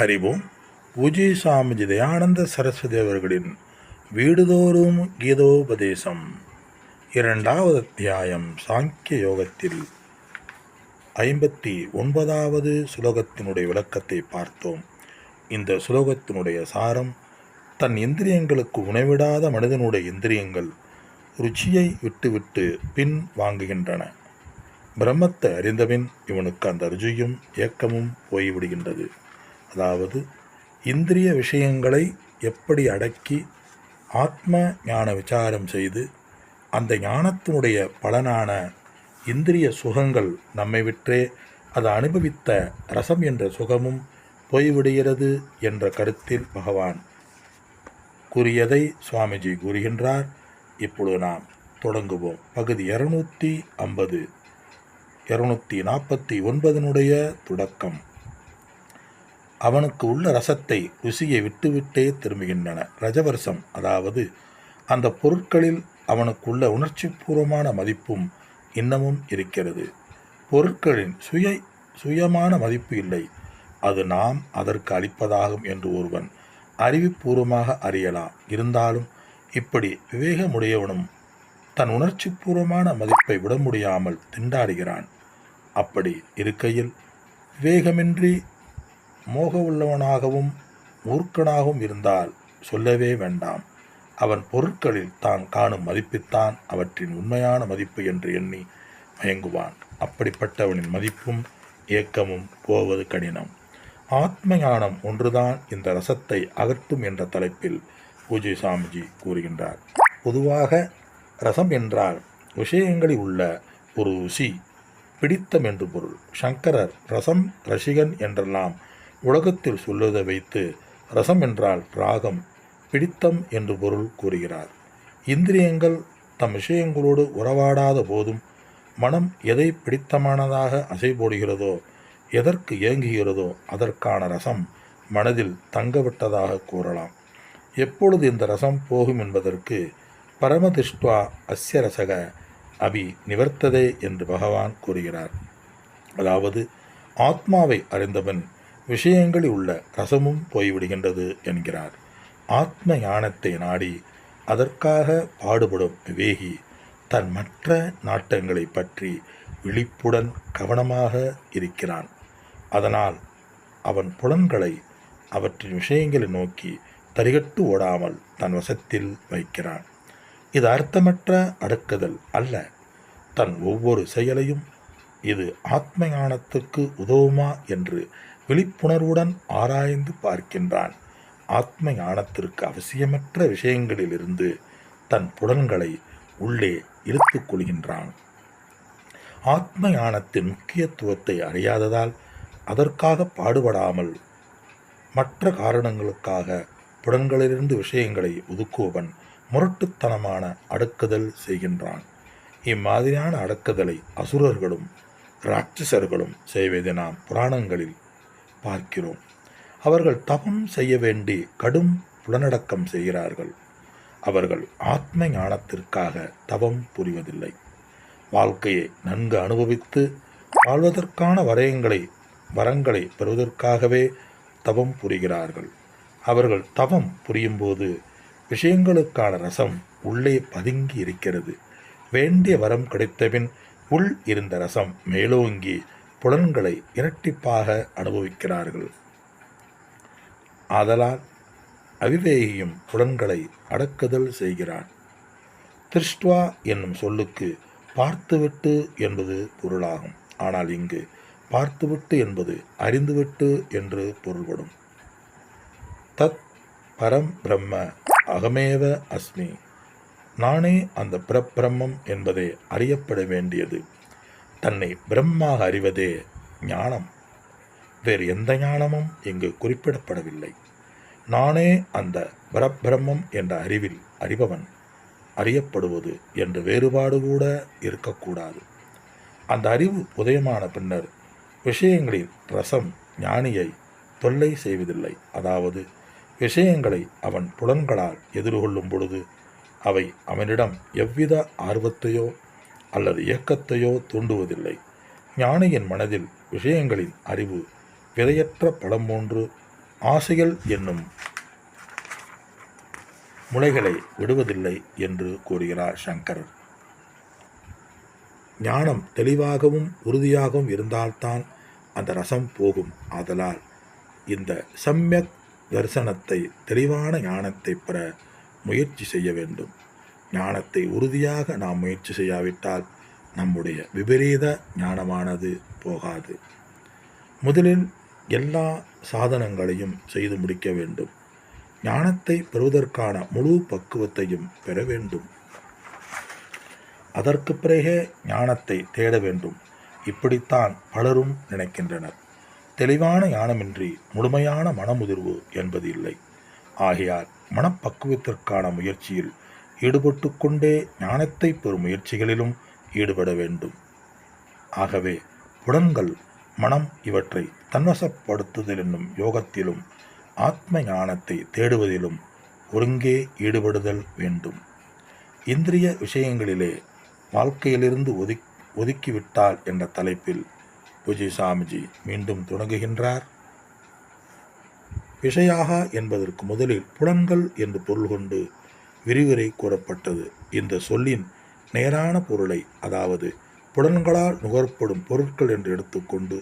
ஹரிவோம் பூஜை சாமி தயானந்த சரஸ்வதி அவர்களின் வீடுதோறும் கீதோபதேசம். இரண்டாவது அத்தியாயம் சாங்கிய யோகத்தில். ஐம்பத்தி ஒன்பதாவது சுலோகத்தினுடைய விளக்கத்தை பார்த்தோம். இந்த சுலோகத்தினுடைய சாரம் தன் இந்திரியங்களுக்கு உணவிடாத மனிதனுடைய இந்திரியங்கள் ருச்சியை விட்டுவிட்டு பின் வாங்குகின்றன. பிரம்மத்தை அறிந்தபின் இவனுக்கு அந்த ருஜியும் ஏக்கமும் போய்விடுகின்றது. அதாவது இந்திரிய விஷயங்களை எப்படி அடக்கி ஆத்ம ஞான விசாரம் செய்து அந்த ஞானத்தினுடைய பலனான இந்திரிய சுகங்கள் நம்மை விற்றே அதை அனுபவித்த ரசம் என்ற சுகமும் போய்விடுகிறது என்ற கருத்தில் பகவான் கூறியதை சுவாமிஜி கூறுகின்றார். இப்பொழுது நாம் தொடங்குவோம். பகுதி இருநூற்றி ஐம்பது. இருநூற்றி நாற்பத்தி ஒன்பதனுடைய தொடக்கம். அவனுக்கு உள்ள ரசத்தை ருசியை விட்டுவிட்டே திரும்புகின்றன. ரஜவர்ஷம் அதாவது அந்த பொருட்களில் அவனுக்குள்ள உணர்ச்சிபூர்வமான மதிப்பும் இன்னமும் இருக்கிறது. பொருட்களின் சுய சுயமான மதிப்பு இல்லை. அது நாம் அதற்கு அளிப்பதாகும் என்று ஒருவன் அறிவுபூர்வமாக அறியலாம். இருந்தாலும் இப்படி விவேகமுடையவனும் தன் உணர்ச்சிபூர்வமான மதிப்பை விட முடியாமல் திண்டாடுகிறான். அப்படி இருக்கையில் விவேகமின்றி மோக உள்ளவனாகவும் மூர்க்கனாகவும் இருந்தால் சொல்லவே வேண்டாம். அவன் பொருட்களில் தான் காணும் மதிப்புத்தான் அவற்றின் உண்மையான மதிப்பு என்று எண்ணி மயங்குவான். அப்படிப்பட்டவனின் மதிப்பும் ஏக்கமும் போவது கடினம். ஆத்ம ஞானம் ஒன்றுதான் இந்த ரசத்தை அகற்றும் என்ற தலைப்பில் பூஜை சாமிஜி கூறுகின்றார். பொதுவாக ரசம் என்றால் விஷயங்களில் உள்ள ஒரு ருசி பிடித்தம் என்று பொருள். சங்கரர் ரசம் ரசிகன் என்றெல்லாம் உலகத்தில் சொல்லுவதை வைத்து ரசம் என்றால் ராகம் பிடித்தம் என்று பொருள் கூறுகிறார். இந்திரியங்கள் தம் விஷயங்களோடு உறவாடாத போதும் மனம் எதை பிடித்தமானதாக அசை போடுகிறதோ எதற்கு ஏங்குகிறதோ அதற்கான ரசம் மனதில் தங்கவிட்டதாக கூறலாம். எப்பொழுது இந்த ரசம் போகும் என்பதற்கு பரமதிஷ்டுவா அஸ்ய ரசக அபி நிவர்த்ததே என்று பகவான் கூறுகிறார். அதாவது ஆத்மாவை அறிந்தவன் விஷயங்களில் உள்ள ரசமும் போய்விடுகின்றது என்கிறார். ஆத்ம ஞானத்தை நாடி அதற்காக பாடுபடும் விவேகி தன் மற்ற நாட்டங்களை பற்றி விழிப்புடன் கவனமாக இருக்கிறான். அதனால் அவன் புலன்களை அவற்றின் விஷயங்களை நோக்கி தரிகட்டு ஓடாமல் தன் வசத்தில் வைக்கிறான். இது அர்த்தமற்ற அடக்குதல் அல்ல. தன் ஒவ்வொரு செயலையும் இது ஆத்ம ஞானத்துக்கு உதவுமா என்று விழிப்புணர்வுடன் ஆராய்ந்து பார்க்கின்றான். ஆத்ம ஞானத்திற்கு அவசியமற்ற விஷயங்களிலிருந்து தன் புலன்களை உள்ளே இழுத்துக் கொள்கின்றான். ஆத்ம ஞானத்தின் முக்கியத்துவத்தை அறியாததால் அதற்காக பாடுபடாமல் மற்ற காரணங்களுக்காக புலன்களிலிருந்து விஷயங்களை ஒதுக்குவன் முரட்டுத்தனமான அடக்குதல் செய்கின்றான். இம்மாதிரியான அடக்குதலை அசுரர்களும் ராட்சசர்களும் செய்வதை நாம் புராணங்களில் பார்க்கிறோம். அவர்கள் தபம் செய்ய வேண்டி கடும் புலனடக்கம் செய்கிறார்கள். அவர்கள் ஆத்ம ஞானத்திற்காக தவம் புரிவதில்லை. வாழ்க்கையை நன்கு அனுபவித்து வாழ்வதற்கான வரையங்களை வரங்களை பெறுவதற்காகவே தவம் புரிகிறார்கள். அவர்கள் தவம் புரியும்போது விஷயங்களுக்கான ரசம் உள்ளே பதுங்கி இருக்கிறது. வேண்டிய வரம் கிடைத்தபின் உள் இருந்த ரசம் மேலோங்கி புலன்களை இரட்டிப்பாக அனுபவிக்கிறார்கள். ஆதலால் அவிவேகியும் புலன்களை அடக்குதல் செய்கிறான். திருஷ்டுவா என்னும் சொல்லுக்கு பார்த்துவிட்டு என்பது பொருளாகும். ஆனால் இங்கு பார்த்துவிட்டு என்பது அறிந்துவிட்டு என்று பொருள்படும். தத் பரம் பிரம்ம அகமேவ அஸ்மி. நானே அந்த பிரப்பிரம்மம் என்பதே அறியப்பட வேண்டியது. தன்னை பிரம்மாக அறிவதே ஞானம். வேறு எந்த ஞானமும் இங்கு குறிப்பிடப்படவில்லை. நானே அந்த பரபிரம்மம் என்ற அறிவில் அறிபவன். அறியப்படுவது என்ற வேறுபாடு கூட இருக்கக்கூடாது. அந்த அறிவு உதயமான பின்னர் விஷயங்களின் ரசம் ஞானியை தொல்லை செய்வதில்லை. அதாவது விஷயங்களை அவன் புலன்களால் எதிர்கொள்ளும் பொழுது அவை அவனிடம் எவ்வித ஆர்வத்தையோ அல்லது இயக்கத்தையோ தூண்டுவதில்லை. ஞானியின் மனதில் விஷயங்களின் அறிவு விதையற்ற படம் போன்று ஆசைகள் என்னும் முளைகளை விடுவதில்லை என்று கூறுகிறார் சங்கரர் ஞானம் தெளிவாகவும் உறுதியாகவும் இருந்தால்தான் அந்த ரசம் போகும். ஆதலால் இந்த சம்யக் தரிசனத்தை தெளிவான ஞானத்தை பெற முயற்சி செய்ய வேண்டும். ஞானத்தை உறுதியாக நாம் முயற்சி செய்யாவிட்டால் நம்முடைய விபரீத ஞானமானது போகாது. முதலில் எல்லா சாதனங்களையும் செய்து முடிக்க வேண்டும். ஞானத்தை பெறுவதற்கான முழு பக்குவத்தையும் பெற வேண்டும். அதற்கு பிறகே ஞானத்தை தேட வேண்டும். இப்படித்தான் பலரும் நினைக்கின்றனர். தெளிவான ஞானமின்றி முழுமையான மனமுதிர்வு என்பது இல்லை. ஆகையால் மனப்பக்குவத்திற்கான முயற்சியில் ஈடுபட்டு கொண்டே ஞானத்தை பெறும் முயற்சிகளிலும் ஈடுபட வேண்டும். ஆகவே புலன்கள் மனம் இவற்றை தன்வசப்படுத்துதல் என்னும் யோகத்திலும் ஆத்ம ஞானத்தை தேடுவதிலும் ஒருங்கே ஈடுபடுதல் வேண்டும். இந்திரிய விஷயங்களிலே வாழ்க்கையிலிருந்து ஒதுக் ஒதுக்கிவிட்டால் என்ற தலைப்பில் பூஜை சாமிஜி மீண்டும் தொடங்குகின்றார் விஷயாக என்பதற்கு முதலில் புலன்கள் என்று பொருள் கொண்டு விரிவுரை கூறப்பட்டது. இந்த சொல்லின் நேரான பொருளை அதாவது புலன்களால் நுகரப்படும் பொருட்கள் என்று எடுத்துக்கொண்டு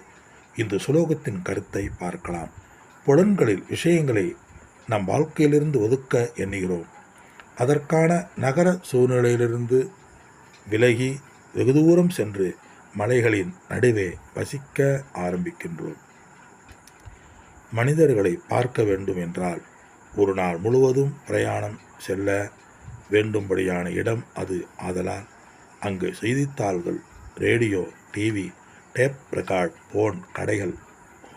இந்த சுலோகத்தின் கருத்தை பார்க்கலாம். புலன்களில் விஷயங்களை நம் வாழ்க்கையிலிருந்து ஒதுக்க எண்ணுகிறோம். அதற்கான நகர சூழ்நிலையிலிருந்து விலகி வெகு தூரம் சென்று மலைகளின் நடுவே வசிக்க ஆரம்பிக்கின்றோம். மனிதர்களை பார்க்க வேண்டும் என்றால் ஒரு நாள் முழுவதும் பிரயாணம் செல்ல வேண்டும்படியான இடம் அது. ஆதலால் அங்கு செய்தித்தாள்கள் radio TV tape record phone கடைகள்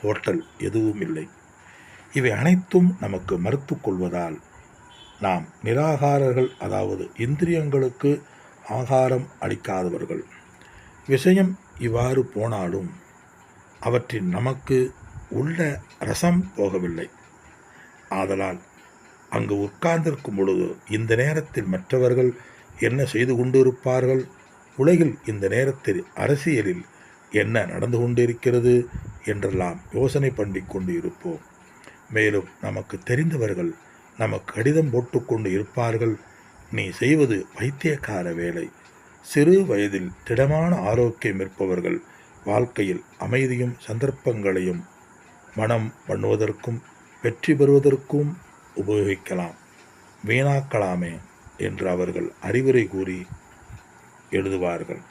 ஹோட்டல் எதுவும் இல்லை இவை அனைத்தும் நமக்கு மறுத்து கொள்வதால் நாம் நிராகாரர்கள் அதாவது இந்திரியங்களுக்கு ஆகாரம் அளிக்காதவர்கள். விஷயம் இவ்வாறு போனாலும் அவற்றின் நமக்கு உள்ள ரசம் போகவில்லை. ஆதலால் அங்கு உட்கார்ந்திருக்கும் பொழுது இந்த நேரத்தில் மற்றவர்கள் என்ன செய்து கொண்டிருப்பார்கள்? உலகில் இந்த நேரத்தில் அரசியலில் என்ன நடந்து கொண்டிருக்கிறது? என்றெல்லாம் யோசனை பண்ணி கொண்டு இருப்போம் மேலும் நமக்கு தெரிந்தவர்கள் நமக்கு கடிதம் போட்டுக்கொண்டு இருப்பார்கள். நீ செய்வது வைத்தியக்கார வேலை. சிறு வயதில் திடமான ஆரோக்கியம் இருப்பவர்கள் வாழ்க்கையில் அமைதியும் சந்தர்ப்பங்களையும் மனம் பண்ணுவதற்கும் வெற்றி பெறுவதற்கும் உபயோகிக்கலாம். வீணாக்கலாமே என்று அவர்கள் அறிவுரை கூறி எழுதுவார்கள்.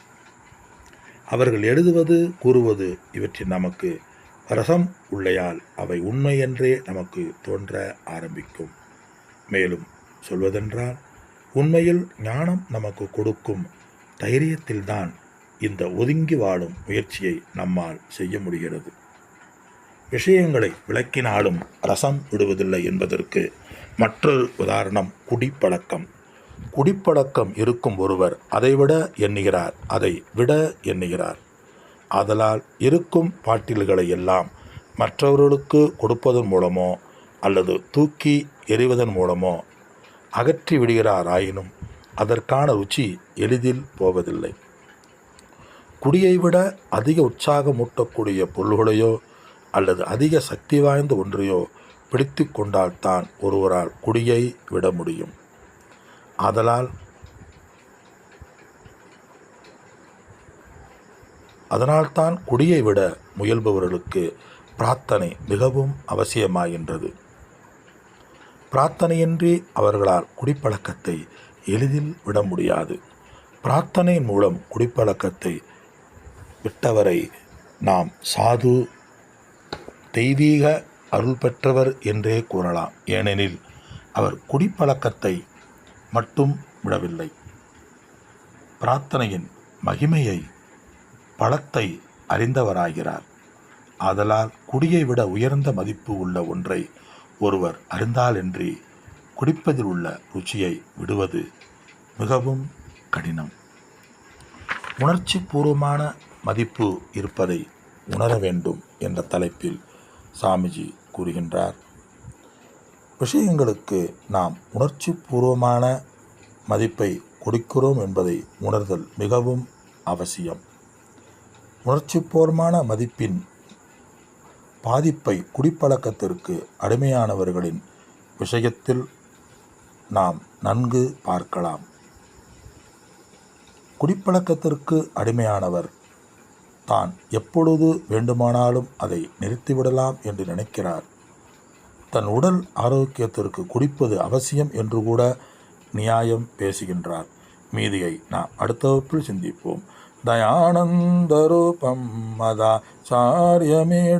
அவர்கள் எழுதுவது கூறுவது இவற்றில் நமக்கு ரசம் உள்ளையால் அவை உண்மை என்றே நமக்கு தோன்ற ஆரம்பிக்கும். மேலும் சொல்வதென்றால் உண்மையில் ஞானம் நமக்கு கொடுக்கும் தைரியத்தில்தான் இந்த ஒதுங்கி வாழும் முயற்சியை நம்மால் செய்ய முடிகிறது. விஷயங்களை விளக்கினாலும் ரசம் விடுவதில்லை என்பதற்கு மற்றொரு உதாரணம் குடிப்பழக்கம். குடிப்பழக்கம் இருக்கும் ஒருவர் அதைவிட எண்ணுகிறார் அதை விட எண்ணுகிறார். ஆதலால் இருக்கும் பாட்டில்களை எல்லாம் மற்றவர்களுக்கு கொடுப்பதன் மூலமோ அல்லது தூக்கி எறிவதன் மூலமோ அகற்றி விடுகிறாராயினும் அதற்கான ருச்சி எளிதில் போவதில்லை. குடியை விட அதிக உற்சாகமூட்டக்கூடிய பொருள்களையோ அல்லது அதிக சக்தி வாய்ந்த ஒன்றையோ பிடித்து கொண்டால்தான் ஒருவரால் குடியை விட முடியும். ஆதலால் அதனால்தான் குடியை விட முயல்பவர்களுக்கு பிரார்த்தனை மிகவும் அவசியமாகின்றது. பிரார்த்தனையின்றி அவர்களால் குடிப்பழக்கத்தை எளிதில் விட முடியாது. பிரார்த்தனையின் மூலம் குடிப்பழக்கத்தை விட்டவரை நாம் சாது தெய்வீக அருள் பெற்றவர் என்றே கூறலாம். ஏனெனில் அவர் குடிப்பழக்கத்தை மட்டும் விடவில்லை. பிரார்த்தனையின் மகிமையை பழத்தை அறிந்தவராகிறார். ஆதலால் குடியை விட உயர்ந்த மதிப்பு உள்ள ஒன்றை ஒருவர் அறிந்தாலின்றி குடிப்பதில் உள்ள ருச்சியை விடுவது மிகவும் கடினம். உணர்ச்சி பூர்வமான மதிப்பு இருப்பதை உணர வேண்டும் என்ற தலைப்பில் சாமிஜி கூறுகின்றார். விஷயங்களுக்கு நாம் உணர்ச்சி பூர்வமான மதிப்பை கொடுக்கிறோம் என்பதை உணர்தல் மிகவும் அவசியம். உணர்ச்சிபூர்வமான மதிப்பின் பாதிப்பை குடிப்பழக்கத்திற்கு அடிமையானவர்களின் விஷயத்தில் நாம் நன்கு பார்க்கலாம். குடிப்பழக்கத்திற்கு அடிமையானவர் தான் எப்பொழுது வேண்டுமானாலும் அதை நிறுத்திவிடலாம் என்று நினைக்கிறார். தன் உடல் ஆரோக்கியத்திற்கு குடிப்பது அவசியம் என்று கூட நியாயம் பேசுகின்றார். மீதியை நாம் அடுத்த வகுப்பில் சிந்திப்போம். தயானந்தரூபம் மதா சாரியமே